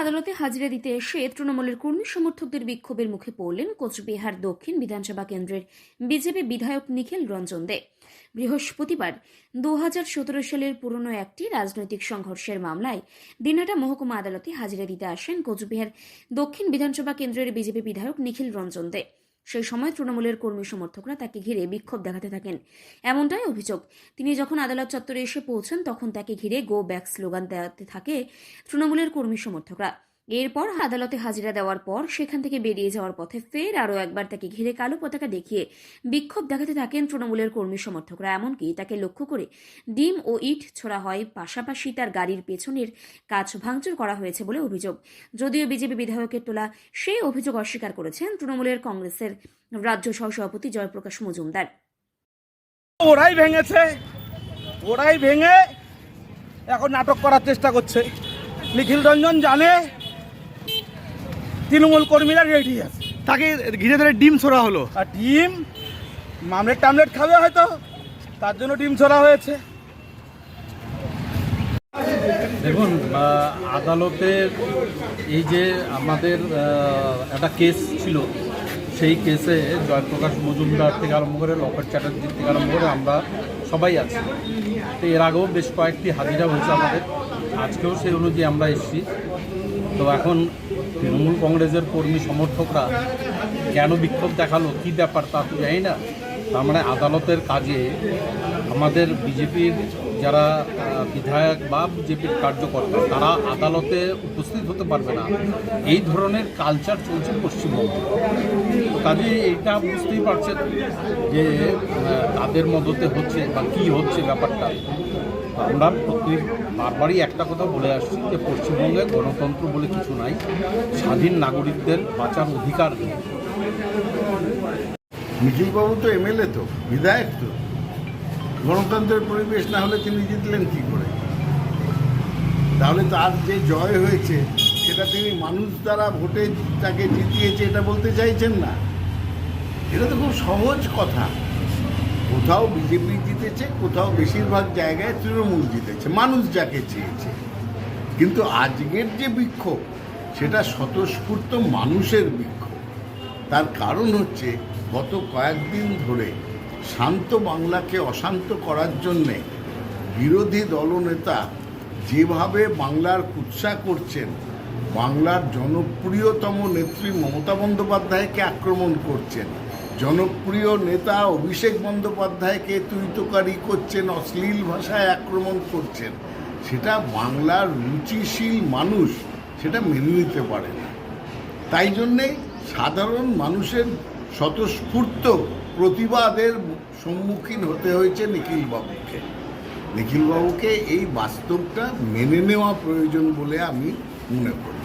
আদালতে হাজিরা দিতে এসে তৃণমূলের কর্মী সমর্থকদের বিক্ষোভের মুখে পড়লেন কোচবিহার দক্ষিণ বিধানসভা কেন্দ্রের বিজেপি বিধায়ক নিখিল রঞ্জন দে। বৃহস্পতিবার দু হাজার সতেরো সালের পুরনো একটি রাজনৈতিক সংঘর্ষের মামলায় দিনহাটা মহকুমা আদালতে হাজিরা দিতে আসেন কোচবিহার দক্ষিণ বিধানসভা কেন্দ্রের বিজেপি বিধায়ক নিখিল রঞ্জন দে। সেই সময় তৃণমূলের কর্মী সমর্থকরা তাকে ঘিরে বিক্ষোভ দেখাতে থাকেন। এমনটাই অভিযোগ। তিনি যখন আদালত চত্বরে এসে পৌঁছান, তখন তাকে ঘিরে গো ব্যাক স্লোগান দেওয়াতে থাকে তৃণমূলের কর্মী সমর্থকরা। এরপর আদালতে হাজিরা দেওয়ার পর সেখান থেকে বেরিয়ে যাওয়ার পথে ফের আরও একবার তাকে ঘিরে কালো পতাকা দেখিয়ে বিক্ষোভ দেখাতে থাকেন তৃণমূলের কর্মী সমর্থকরা। এমনকি তাকে লক্ষ্য করে ডিম ও ইট ছোড়া হয়। পাশাপাশি তার গাড়ির পেছনের কাজ ভাঙচুর করা হয়েছে বলে অভিযোগ। যদিও বিজেপি বিধায়কের তোলা সেই অভিযোগ অস্বীকার করেছেন তৃণমূলের কংগ্রেসের রাজ্য সহসভাপতি জয়প্রকাশ মজুমদার। ওরাই ভেঙেছে। ওরাই ভেঙে এখন নাটক করার চেষ্টা করছে। নিখিল রঞ্জন জানে তৃণমূল কর্মীরা রেডি আছে। তাকে ঘিরে ধরে ডিম ছোড়া হলো। আর ডিম মামলেট টামলেট খাবে হয়তো তার জন্য ডিম ছড়া হয়েছে। দেখুন আদালতের এই যে আমাদের একটা কেস ছিল সেই কেসে জয়প্রকাশ মজুমদার থেকে আরম্ভ করে লকেট চ্যাটার্জি থেকে আরম্ভ করে আমরা সবাই আছি। তো এর আগেও বেশ কয়েকটি হাজিরা হয়েছে আমাদের। আজকেও সেই অনুযায়ী আমরা এসেছি। তো এখন তৃণমূল কংগ্রেসের কর্মী সমর্থকরা কেন বিক্ষোভ দেখাল? কী ব্যাপার তা তো জানি না। তার মানে আদালতের কাজে আমাদের বিজেপির যারা বিধায়ক বা বিজেপির কার্যকর্তা, তারা আদালতে উপস্থিত হতে পারবে না। এই ধরনের কালচার চলছে পশ্চিমবঙ্গে। কাজে এইটা বুঝতেই পারছেন যে তাদের মদতে হচ্ছে বা কী হচ্ছে ব্যাপারটা। আমরা প্রতি বারবারই একটা কথা বলে আসছি যে পশ্চিমবঙ্গে গণতন্ত্র বলে কিছু নাই, স্বাধীন নাগরিকদের বাঁচার অধিকার নেই। নিখিলবাবু তো এমএলএ তো, বিধায়ক তো। গণতন্ত্রের পরিবেশ না হলে তিনি জিতলেন কি করে? তাহলে তার যে জয় হয়েছে, সেটা তিনি মানুষ দ্বারা ভোটে তাকে জিতিয়েছে, এটা বলতে চাইছেন না। এটা তো খুব সহজ কথা। কোথাও বিজেপি জিতেছে, কোথাও বেশিরভাগ জায়গায় তৃণমূল জিতেছে, মানুষ যাকে চেয়েছে। কিন্তু আজকের যে বিক্ষোভ, সেটা স্বতঃস্ফূর্ত মানুষের বিক্ষোভ। তার কারণ হচ্ছে, গত কয়েকদিন ধরে শান্ত বাংলাকে অশান্ত করার জন্যে বিরোধী দলনেতা যেভাবে বাংলার কুৎসা করছেন, বাংলার জনপ্রিয়তম নেত্রী মমতা বন্দ্যোপাধ্যায়কে আক্রমণ করছেন জনপ্রিয় নেতা অভিষেক বন্দ্যোপাধ্যায়কে তুইতকারি করছেন, অশ্লীল ভাষায় আক্রমণ করছেন। সেটা বাংলার রুচিশীল মানুষ সেটা মেনে নিতে পারে না। তাই জন্যে সাধারণ মানুষের স্বতঃস্ফূর্ত প্রতিবাদের সম্মুখীন হতে হয়েছে নিখিলবাবুকে। নিখিলবাবুকে এই বাস্তবটা মেনে নেওয়া প্রয়োজন বলে আমি মনে করি।